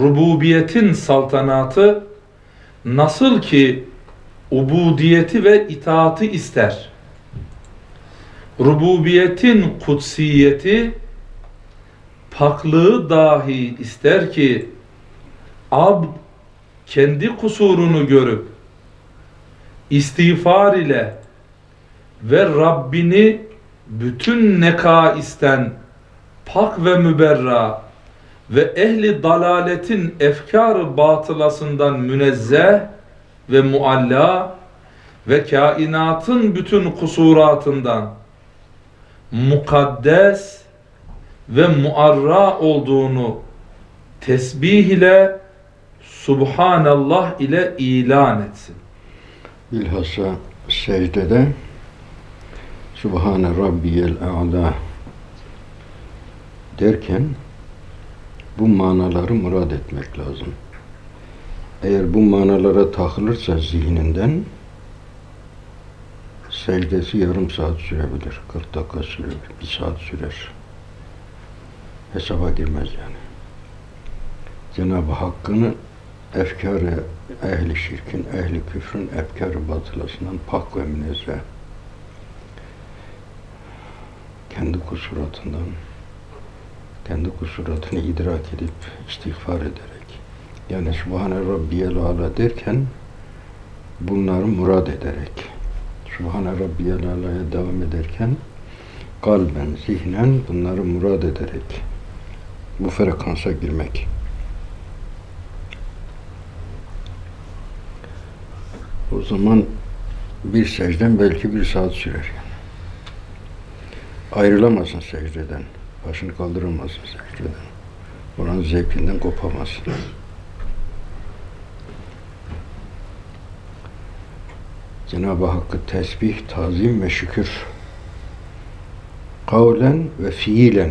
rububiyetin saltanatı nasıl ki ubudiyeti ve itaati ister. Rububiyetin kutsiyeti paklığı dahi ister ki ab kendi kusurunu görüp istiğfar ile ve Rabbini bütün nekaisten pak ve müberra ve ehli dalaletin efkar batılasından münezzeh ve mualla ve kainatın bütün kusuratından mukaddes ve muarra olduğunu tesbih ile Subhanallah ile ilan etsin. Bilhassa secdede Subhane Rabbiyel A'la derken bu manaları murad etmek lazım. Eğer bu manalara takılırsa zihninden secdesi yarım saat sürebilir, 40 dakika sürebilir, bir saat sürer. Hesaba girmez yani. Cenab-ı Hakk'ın efkarı ehli şirkin, ehli küfrün efkarı batılasından pak ve münezzeh. Kendi kusuratından, kendi kusuratını idrak edip istiğfar ederek, yani Subhane Rabbiyel Ala derken bunları murad ederek, Subhane Rabbiyel Ala'ya devam ederken kalben, zihnen bunları murad ederek bu frekansa girmek. O zaman bir secden belki bir saat sürer. Ayrılamazsın secdeden. Başını kaldıramazsın secdeden. Oranın zevkinden kopamazsın. Cenab-ı Hakk'ı tesbih, tazim ve şükür kavlen ve fiilen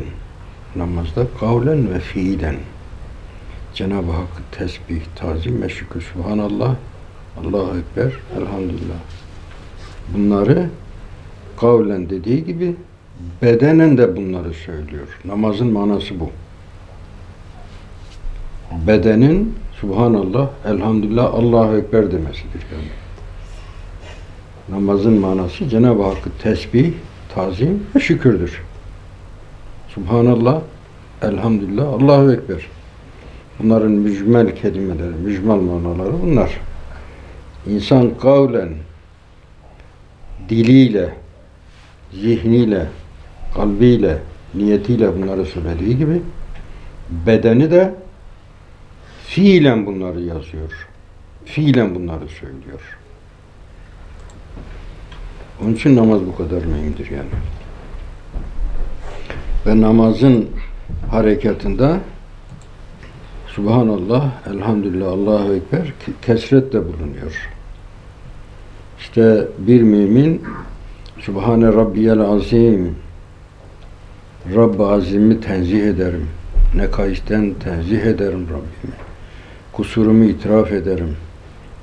namazda kavlen ve fiilen Cenab-ı Hakk'ı tesbih, tazim ve şükür. Subhanallah, Allahu Ekber, Elhamdülillah. Bunları kavlen dediği gibi bedenen de bunları söylüyor. Namazın manası bu. Bedenin Subhanallah, Elhamdülillah, Allahu Ekber demesidir yani. Namazın manası Cenab-ı Hakk'ı tesbih, tazim ve şükürdür. Subhanallah, Elhamdülillah, Allahu Ekber. Bunların mücmel kelimeleri, mücmel manaları bunlar. İnsan kavlen, diliyle, zihniyle, kalbiyle, niyetiyle bunları söylediği gibi bedeni de fiilen bunları yazıyor. Fiilen bunları söylüyor. Onun için namaz bu kadar mühimdir yani. Ve namazın harekatında Subhanallah, Elhamdülillah, Allahu Ekber kesretle bulunuyor. İşte bir mümin Subhane Rabbiyel Azim Rabb-ı Azim'i tenzih ederim. Nekaisten tenzih ederim Rabbimi. Kusurumu itiraf ederim.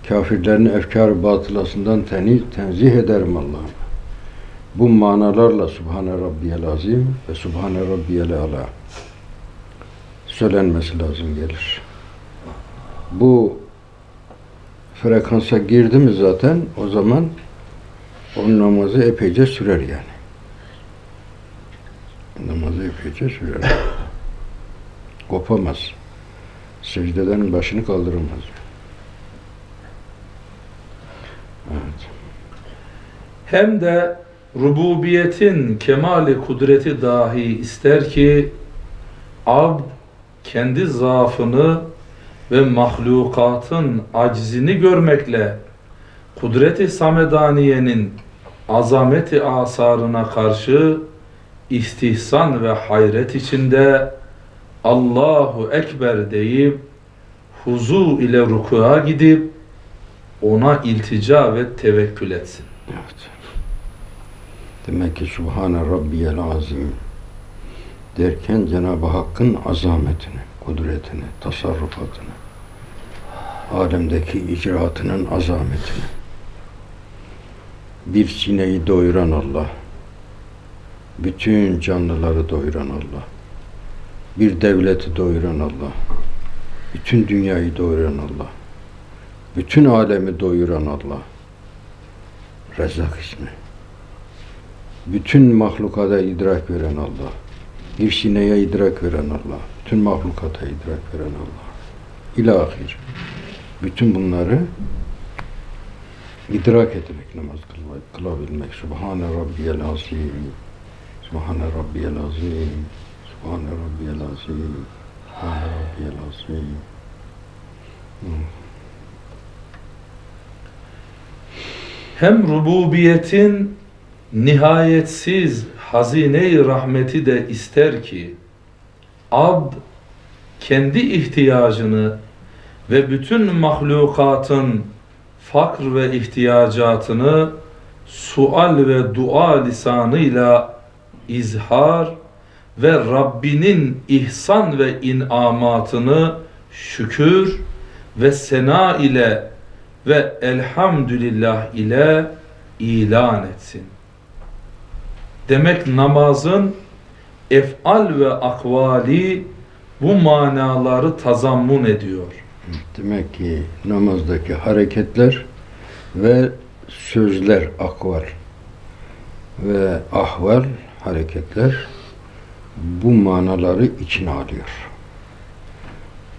Kafirlerin efkar batılasından teni, tenzih ederim Allah'ım. Bu manalarla Subhane Rabbiyel Azim ve Subhane Rabbiyel Ala söylenmesi lazım gelir. Bu frekansa girdi mi zaten o zaman o namazı epeyce sürer yani. Epeyce sürer. Kopamaz. Secdeden başını kaldıramaz. Evet. Hem de rububiyetin kemali kudreti dahi ister ki abd kendi zaafını ve mahlukatın aczini görmekle kudreti samedaniyenin azameti asarına karşı istihsan ve hayret içinde Allahu Ekber deyip huzu ile rukuğa gidip ona iltica ve tevekkül etsin. Evet. Demek ki Subhane Rabbiyel Azim derken Cenab-ı Hakk'ın azametini, kudretini, tasarrufatını, alemdeki icraatının azametini, bir sineği doyuran Allah, bütün canlıları doyuran Allah, bir devleti doyuran Allah, Bütün dünyayı doyuran Allah. Bütün alemi doyuran Allah. Rezzak ismi. Bütün mahlukata idrak veren Allah. Bir idrak veren Allah. Bütün mahlukata idrak veren Allah. İlahir. Bütün bunları idrak ederek namaz kılabilmek. Subhane Rabbiyel Azim. Subhane Rabbiyel Azim. Subhane Rabbiyel Azim. Subhane Rabbiyel Azim. Hem rububiyetin nihayetsiz hazine-i rahmeti de ister ki abd kendi ihtiyacını ve bütün mahlukatın fakr ve ihtiyacatını sual ve dua lisanıyla izhar ve Rabbinin ihsan ve inamatını şükür ve sena ile ve elhamdülillah ile ilan etsin. Demek namazın efal ve akvali bu manaları tazammun ediyor. Demek ki namazdaki hareketler ve sözler, akval ve ahval, hareketler bu manaları içine alıyor.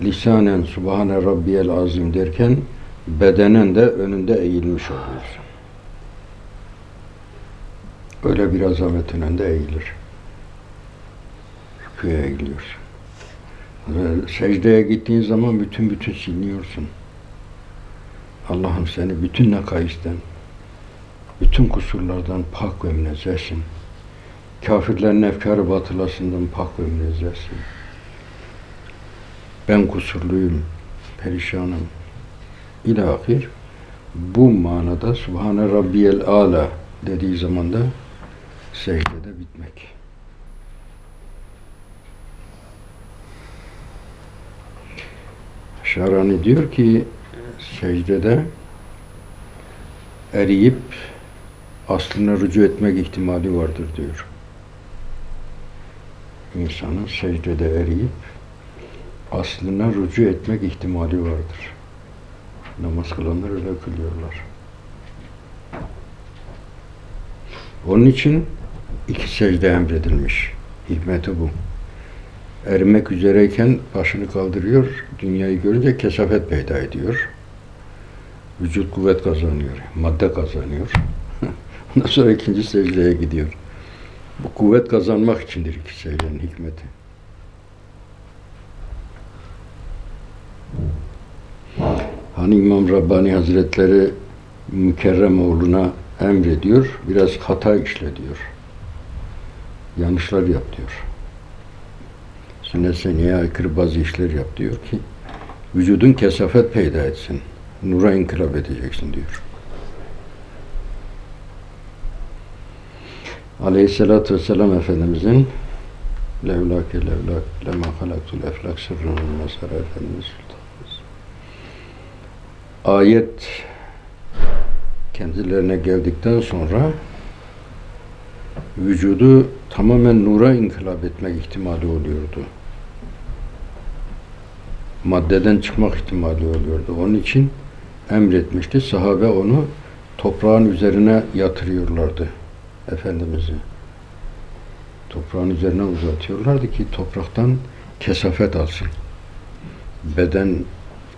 Lisanen Subhane Rabbiyel Azim derken bedenen de önünde eğilmiş oluyorsun. Öyle bir azamet önünde eğilir. Rüküye eğiliyorsun. Secdeye gittiğin zaman bütün bütün siliniyorsun. Allah'ım seni bütün nakaisten, bütün kusurlardan pak ve münezzehsin. Kafirlerin efkarı batılasından pak ve münezzehsin. Ben kusurluyum, perişanım. İlahir bu manada Subhane Rabbiyel Ala dediği zaman da secdede bitmek. Şarani diyor ki secdede eriyip aslına rücu etmek ihtimali vardır diyor. İnsanın secdede eriyip aslına rücu etmek ihtimali vardır. Namaz kılanlar öyle kılıyorlar. Onun için iki secde emredilmiş. Hikmeti bu. Erimek üzereyken başını kaldırıyor, dünyayı görünce kesafet peyda ediyor. Vücut kuvvet kazanıyor, madde kazanıyor. Ondan sonra ikinci secdeye gidiyor. Bu kuvvet kazanmak içindir iki secdenin hikmeti. Hani İmam Rabbani Hazretleri Mükerrem oğluna emrediyor, biraz hata işle diyor. Yanlışlar yap diyor. Sünnet seneye aykırı bazı işler yap diyor ki vücudun kesafet peyda etsin. Nura inkılap edeceksin diyor. Aleyhisselatü Vesselam Efendimizin levlake levlak lema halaktul eflak sırrının mesara Efendimiz Sultanımız. Ayet kendilerine geldikten sonra vücudu tamamen nura inkılap etmek ihtimali oluyordu. Maddeden çıkmak ihtimali oluyordu. Onun için emretmişti. Sahabe onu toprağın üzerine yatırıyorlardı. Efendimiz'i. Toprağın üzerine uzatıyorlardı ki topraktan kesafet alsın. Beden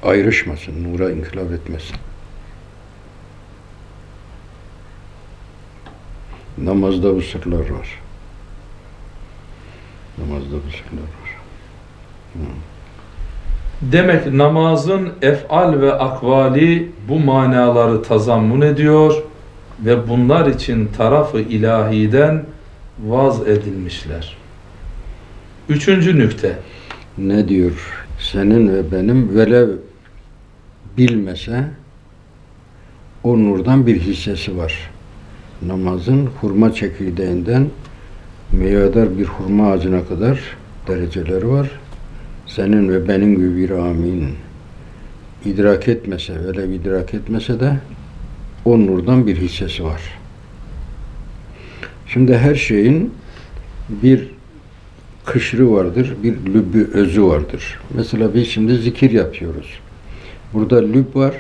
ayrışmasın, nura inkılap etmesin. Namazda bu sırlar var. Namazda bu sırlar var. Demek namazın efal ve akvali bu manaları tazammun ediyor ve bunlar için tarafı ilahiden vaz edilmişler. Üçüncü nükte. Ne diyor? Senin ve benim velev bilmese o nurdan bir hissesi var. Namazın hurma çekirdeğinden meyvedar bir hurma ağacına kadar dereceleri var. Senin ve benim gibi bir amin idrak etmese, velev idrak etmese de o nurdan bir hissesi var. Şimdi her şeyin bir kışrı vardır, bir lübbü özü vardır. Mesela biz şimdi zikir yapıyoruz. Burada lüb var,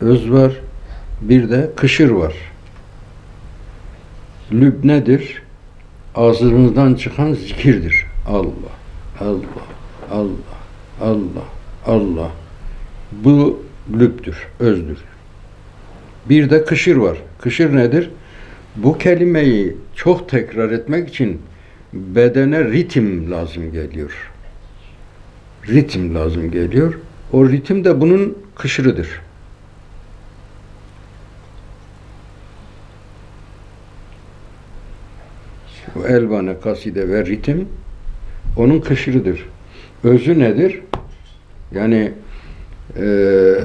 öz var, bir de kışır var. Lüb nedir? Ağzımızdan çıkan zikirdir. Allah, Allah, Allah, Allah, Allah. Bu lübdür, özdür. Bir de kışır var. Kışır nedir? Bu kelimeyi çok tekrar etmek için bedene ritim lazım geliyor. Ritim lazım geliyor. O ritim de bunun kışırıdır. Bu elbane, kaside ve ritim onun kışırıdır. Özü nedir? Yani eee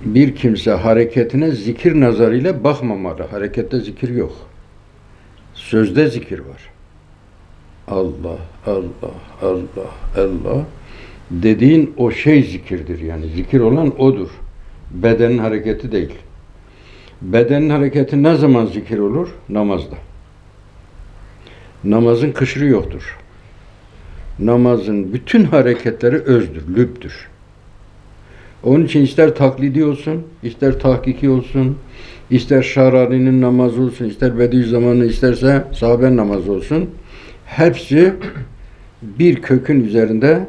bir kimse hareketine zikir nazarıyla bakmamalı. Harekette zikir yok. Sözde zikir var. Allah, Allah, Allah, Allah dediğin o şey zikirdir yani. Zikir olan odur. Bedenin hareketi değil. Bedenin hareketi ne zaman zikir olur? Namazda. Namazın kışırı yoktur. Namazın bütün hareketleri özdür, lübdür. Onun için ister taklidi olsun, ister tahkiki olsun, ister Şarani'nin namazı olsun, ister Bediüzzaman'ın, isterse sahabe namazı olsun. Hepsi bir kökün üzerinde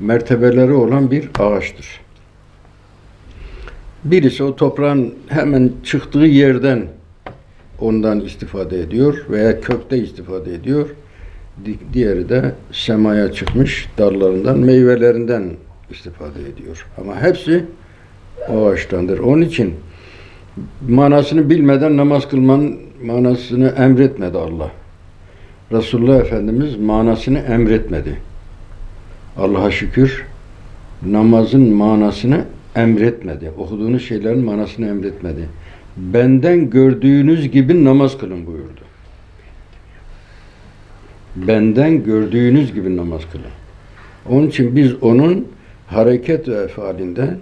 mertebeleri olan bir ağaçtır. Birisi o toprağın hemen çıktığı yerden ondan istifade ediyor veya kökte istifade ediyor. Di- Diğeri de semaya çıkmış dallarından, meyvelerinden istifade ediyor. Ama hepsi o ağaçtandır. Onun için manasını bilmeden namaz kılmanın manasını emretmedi Allah. Resulullah Efendimiz manasını emretmedi. Allah'a şükür namazın manasını emretmedi. Okuduğunuz şeylerin manasını emretmedi. Benden gördüğünüz gibi namaz kılın buyurdu. Benden gördüğünüz gibi namaz kılın. Onun için biz onun hareket ve efalinde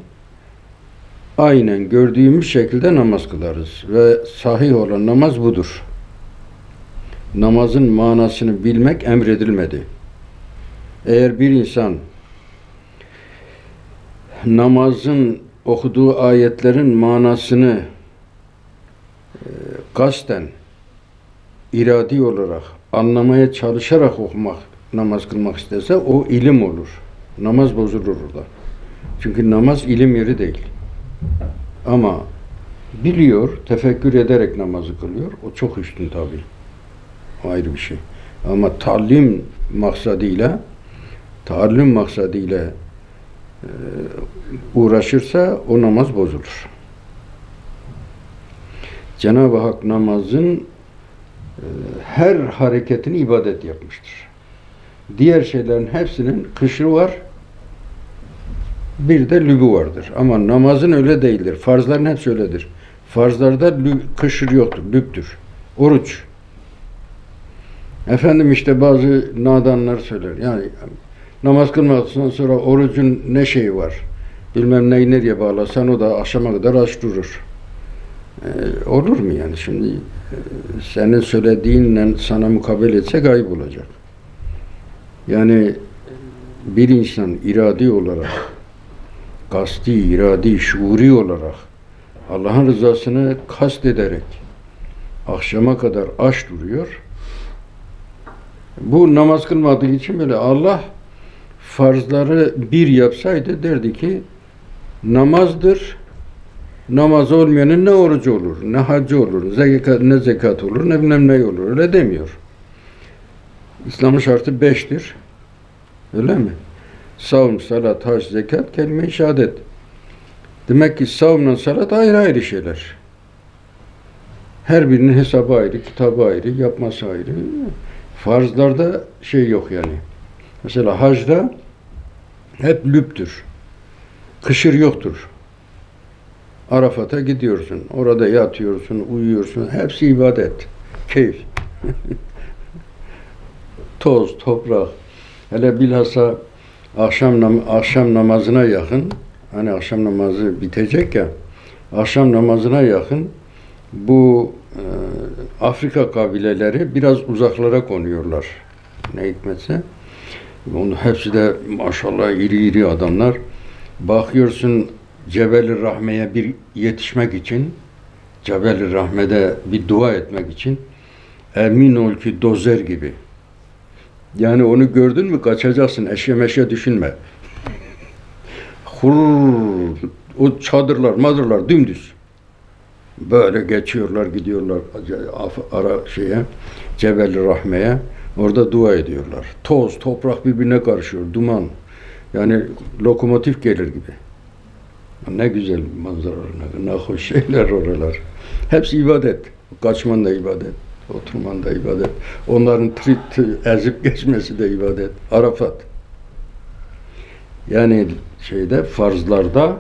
aynen gördüğümüz şekilde namaz kılarız. Ve sahih olan namaz budur. Namazın manasını bilmek emredilmedi. Eğer bir insan namazın okuduğu ayetlerin manasını e, kasten iradi olarak anlamaya çalışarak okumak, namaz kılmak isterse o ilim olur. Namaz bozulur orada. Çünkü namaz ilim yeri değil. Ama biliyor, tefekkür ederek namazı kılıyor. O çok üstün tabi. Ayrı bir şey. Ama talim maksadıyla talim maksadıyla e, uğraşırsa o namaz bozulur. Cenab-ı Hak namazın e, her hareketini ibadet yapmıştır. Diğer şeylerin hepsinin kışrı var, bir de lübü vardır. Ama namazın öyle değildir. Farzların hepsi öyledir. Farzlarda kışır yoktur, lübdür. Oruç. Efendim işte bazı nadanlar söyler. Yani namaz kılmadıktan sonra orucun ne şeyi var? Bilmem neyi nereye bağlasan o da akşama kadar aç durur. Ee, olur mu yani şimdi e, senin söylediğinle sana mukabele etse ayıp olacak. Yani bir insan iradi olarak kasti, iradi, şuuri olarak Allah'ın rızasını kast ederek akşama kadar aç duruyor. Bu namaz kılmadığı için böyle Allah farzları bir yapsaydı derdi ki namazdır. Namaz olmayanın ne orucu olur, ne hacı olur, zekat, ne zekat olur, ne bilmem ne olur. Öyle demiyor. İslam'ın şartı beştir. Öyle mi? Savun, salat, hac, zekat, kelime-i şehadet. Demek ki savunla salat ayrı ayrı şeyler. Her birinin hesabı ayrı, kitabı ayrı, yapması ayrı. Farzlarda şey yok yani. Mesela hacda hep lüptür. Kışır yoktur. Arafat'a gidiyorsun. Orada yatıyorsun, uyuyorsun. Hepsi ibadet. Keyif. Toz, toprak. Hele bilhassa akşam nam akşam namazına yakın hani akşam namazı bitecek ya akşam namazına yakın bu e, Afrika kabileleri biraz uzaklara konuyorlar. ne hikmetse. Onun hepsi de maşallah iri iri adamlar. Bakıyorsun Cebel-i Rahme'ye bir yetişmek için, Cebel-i Rahme'de bir dua etmek için emin ol ki dozer gibi. Yani onu gördün mü kaçacaksın, eşe meşe düşünme. Hur, o çadırlar, madırlar dümdüz. Böyle geçiyorlar, gidiyorlar ara şeye, Cebel-i Rahme'ye. Orada dua ediyorlar. Toz, toprak birbirine karışıyor, duman. Yani lokomotif gelir gibi. Ne güzel manzaralar, ne, ne hoş şeyler oralar. Hepsi ibadet. Kaçman da ibadet, oturman da ibadet. Onların trit ezip geçmesi de ibadet. Arafat. Yani şeyde farzlarda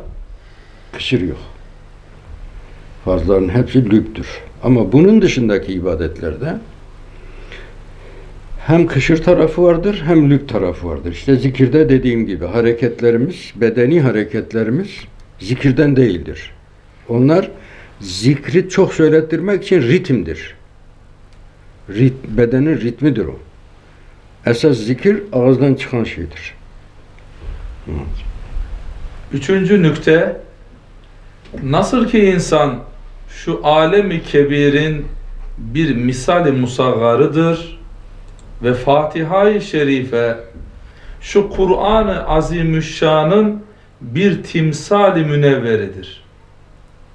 kışır yok. Farzların hepsi lüptür. Ama bunun dışındaki ibadetlerde hem kışır tarafı vardır hem lüp tarafı vardır. İşte zikirde dediğim gibi hareketlerimiz, bedeni hareketlerimiz zikirden değildir. Onlar zikri çok söylettirmek için ritimdir. Rit, bedenin ritmidir o. Esas zikir ağızdan çıkan şeydir. Üçüncü nükte, nasıl ki insan şu alemi kebirin bir misali musaggarıdır ve Fatiha-i Şerife şu Kur'an-ı Azimüşşan'ın bir timsali münevveridir.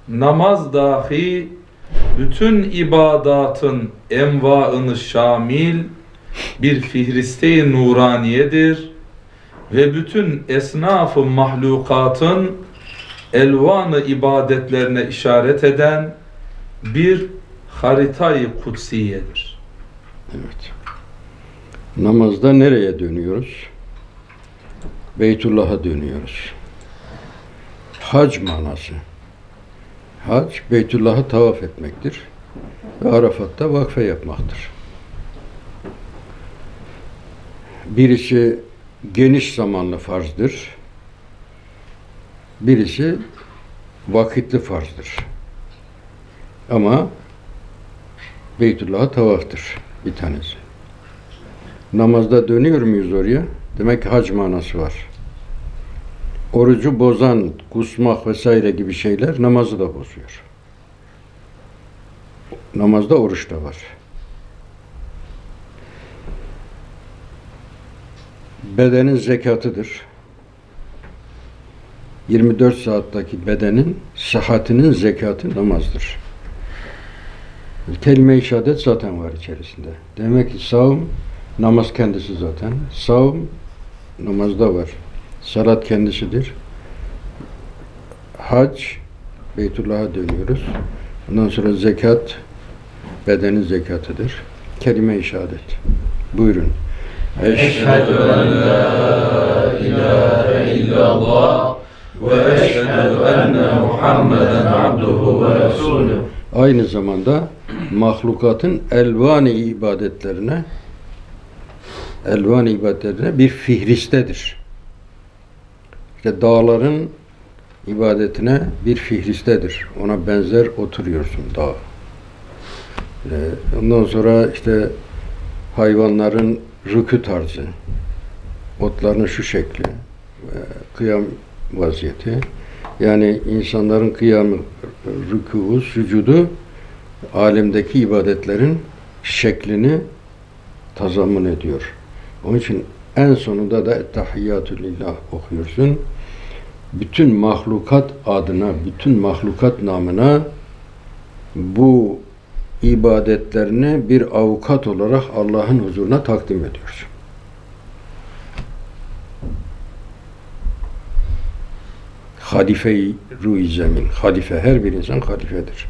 Namaz dahi bütün ibadatın envaını şamil bir fihriste-i nuraniyedir ve bütün esnaf-ı mahlukatın elvanı ibadetlerine işaret eden bir haritayı kutsiyedir. Evet. Namazda nereye dönüyoruz? Beytullah'a dönüyoruz. Hac manası. Hac, Beytullah'ı tavaf etmektir. Ve Arafat'ta vakfe yapmaktır. Birisi geniş zamanlı farzdır. Birisi vakitli farzdır. Ama Beytullah'a tavaftır bir tanesi. Namazda dönüyor muyuz oraya? Demek ki hac manası var. Orucu bozan, kusmak vesaire gibi şeyler namazı da bozuyor. Namazda oruç da var. Bedenin zekatıdır. 24 saatteki bedenin sıhhatinin zekatı namazdır. Kelime-i şehadet zaten var içerisinde. Demek ki savun namaz kendisi zaten. Savun namazda var. Salat kendisidir. Hac Beytullah'a dönüyoruz. Ondan sonra zekat bedenin zekatıdır. Kelime-i şehadet. Buyurun. Eşhedü en la ilahe illallah ve eşhedü enne Muhammeden abduhu ve resulüh. Aynı zamanda mahlukatın elvan-ı ibadetlerine elvan ibadetlerine bir fihristedir. İşte dağların ibadetine bir fihristedir. Ona benzer oturuyorsun dağ. Ee, Ondan sonra işte hayvanların rükü tarzı, otların şu şekli, e, kıyam vaziyeti. Yani insanların kıyamı, rükû, sücudu alemdeki ibadetlerin şeklini tazammun ediyor. Onun için en sonunda da Ettehiyyatü Lillah okuyorsun. Bütün mahlukat adına, bütün mahlukat namına bu ibadetlerini bir avukat olarak Allah'ın huzuruna takdim ediyorsun. Halife-i ruh zemin. Halife, her bir insan halifedir.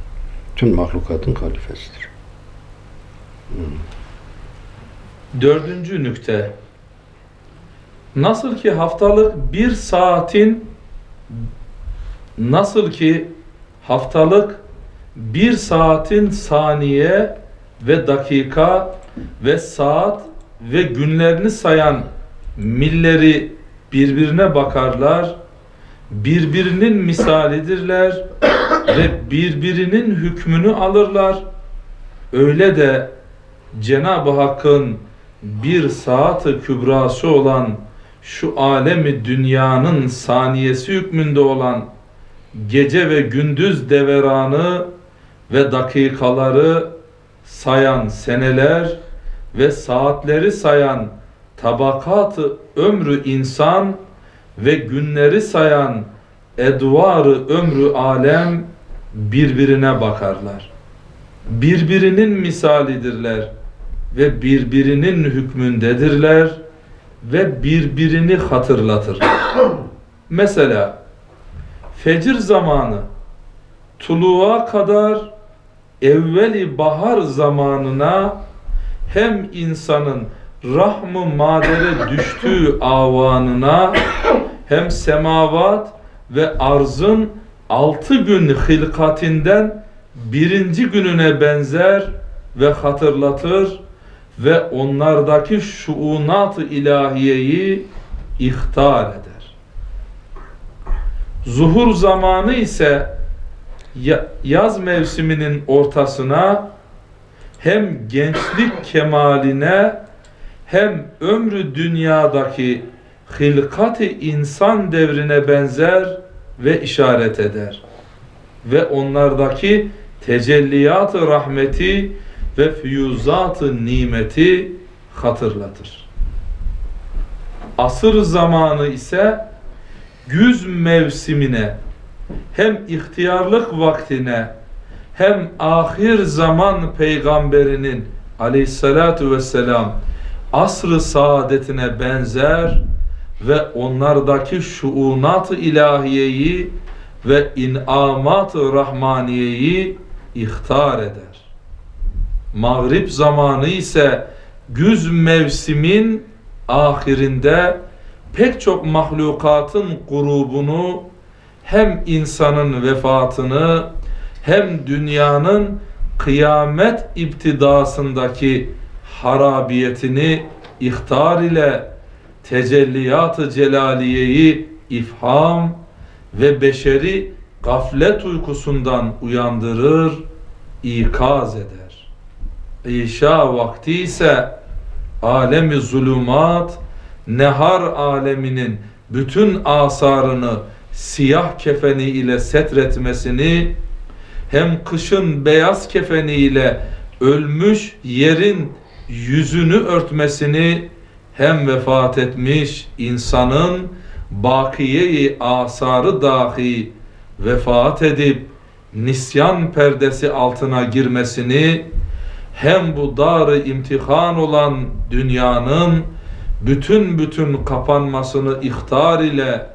Tüm mahlukatın halifesidir. Dördüncü nükte. Nasıl ki haftalık bir saatin nasıl ki haftalık bir saatin saniye ve dakika ve saat ve günlerini sayan milleri birbirine bakarlar, birbirinin misalidirler ve birbirinin hükmünü alırlar. Öyle de Cenab-ı Hakk'ın bir saat-ı kübrası olan şu alemi dünyanın saniyesi hükmünde olan gece ve gündüz deveranı ve dakikaları sayan seneler ve saatleri sayan tabakatı ömrü insan ve günleri sayan edvarı ömrü alem birbirine bakarlar. Birbirinin misalidirler ve birbirinin hükmündedirler ve birbirini hatırlatırlar. Mesela fecir zamanı tuluğa kadar evveli bahar zamanına hem insanın rahm-ı madere düştüğü avanına hem semavat ve arzın altı gün hilkatinden birinci gününe benzer ve hatırlatır ve onlardaki şuunat-ı ilahiyeyi ihtar eder. Zuhur zamanı ise ya- yaz mevsiminin ortasına hem gençlik kemaline hem ömrü dünyadaki hilkat-ı insan devrine benzer ve işaret eder. Ve onlardaki tecelliyat-ı rahmeti ve füyuzat-ı nimeti hatırlatır. Asır zamanı ise güz mevsimine hem ihtiyarlık vaktine hem ahir zaman peygamberinin aleyhissalatu vesselam asr-ı saadetine benzer ve onlardaki şuunat-ı ilahiyeyi ve inamat-ı rahmaniyeyi ihtar eder. Mağrib zamanı ise güz mevsimin ahirinde pek çok mahlukatın grubunu hem insanın vefatını hem dünyanın kıyamet iptidasındaki harabiyetini ihtar ile tecelliyat-ı celaliyeyi ifham ve beşeri gaflet uykusundan uyandırır, ikaz eder. İşa vakti ise alemi zulümat, nehar aleminin bütün asarını siyah kefeni ile setretmesini hem kışın beyaz kefeni ile ölmüş yerin yüzünü örtmesini hem vefat etmiş insanın bakiyeyi asarı dahi vefat edip nisyan perdesi altına girmesini hem bu darı imtihan olan dünyanın bütün bütün kapanmasını ihtar ile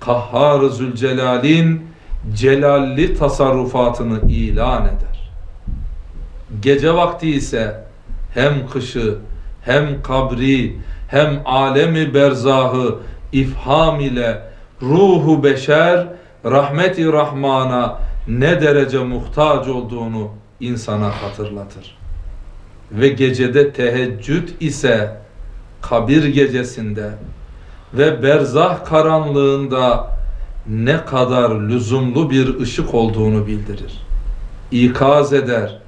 Kahhar-ı Zülcelal'in celalli tasarrufatını ilan eder. Gece vakti ise hem kışı hem kabri hem alemi berzahı ifham ile ruhu beşer rahmeti rahmana ne derece muhtaç olduğunu insana hatırlatır. Ve gecede teheccüd ise kabir gecesinde ve berzah karanlığında ne kadar lüzumlu bir ışık olduğunu bildirir. İkaz eder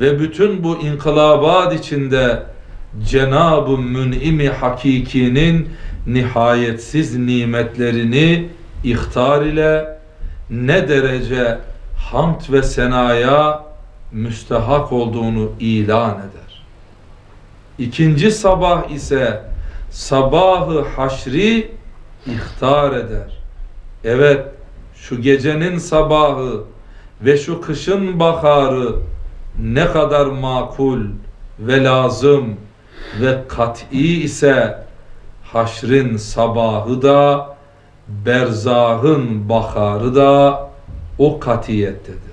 ve bütün bu inkılabat içinde Cenab-ı Mün'imi Hakiki'nin nihayetsiz nimetlerini ihtar ile ne derece hamd ve senaya müstehak olduğunu ilan eder. İkinci sabah ise sabahı haşri ihtar eder. Evet, şu gecenin sabahı ve şu kışın baharı ne kadar makul ve lazım ve kat'i ise haşrin sabahı da berzahın baharı da o katiyettedir.